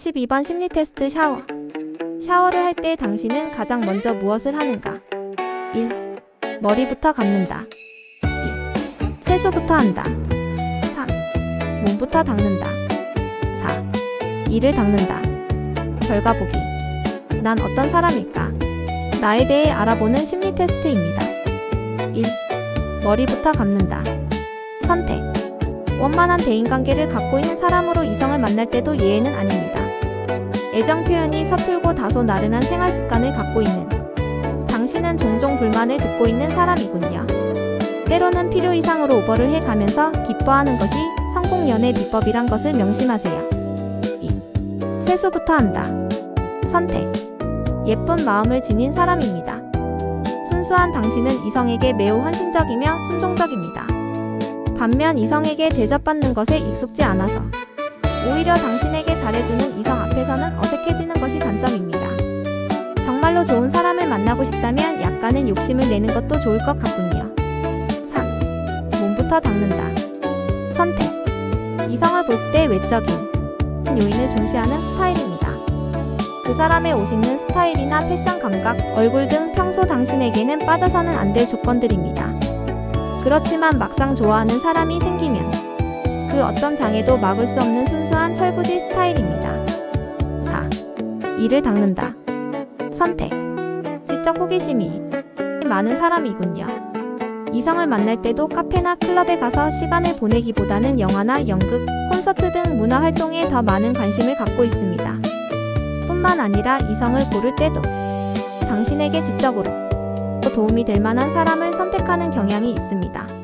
12번 심리 테스트 샤워. 샤워를 할 때 당신은 가장 먼저 무엇을 하는가? 1. 머리부터 감는다. 2. 세수부터 한다. 3. 몸부터 닦는다. 4. 이를 닦는다. 결과 보기. 난 어떤 사람일까? 나에 대해 알아보는 심리 테스트입니다. 1. 머리부터 감는다. 선택. 원만한 대인관계를 갖고 있는 사람으로 이성을 만날 때도 예외는 아닙니다. 애정 표현이 서툴고 다소 나른한 생활 습관을 갖고 있는 당신은 종종 불만을 듣고 있는 사람이군요. 때로는 필요 이상으로 오버를 해 가면서 기뻐하는 것이 성공 연애 비법이란 것을 명심하세요. 2. 세수부터 한다. 선택. 예쁜 마음을 지닌 사람입니다. 순수한 당신은 이성에게 매우 헌신적이며 순종적입니다. 반면 이성에게 대접받는 것에 익숙지 않아서 오히려 당신에게 잘해주는 이성 앞에서는 어색해지는 것이 단점입니다. 정말로 좋은 사람을 만나고 싶다면 약간은 욕심을 내는 것도 좋을 것 같군요. 3. 몸부터 닦는다. 선택. 이성을 볼 때 외적인 요인을 중시하는 스타일입니다. 그 사람의 옷 입는 스타일이나 패션 감각, 얼굴 등 평소 당신에게는 빠져서는 안 될 조건들입니다. 그렇지만 막상 좋아하는 사람이 생기면 그 어떤 장애도 막을 수 없는 순수 한 철부지 스타일입니다. 4. 이를 닦는다. 선택. 지적 호기심이 많은 사람이군요. 이성을 만날 때도 카페나 클럽에 가서 시간을 보내기보다는 영화나 연극, 콘서트 등 문화 활동에 더 많은 관심을 갖고 있습니다. 뿐만 아니라 이성을 고를 때도 당신에게 지적으로 도움이 될 만한 사람을 선택하는 경향이 있습니다.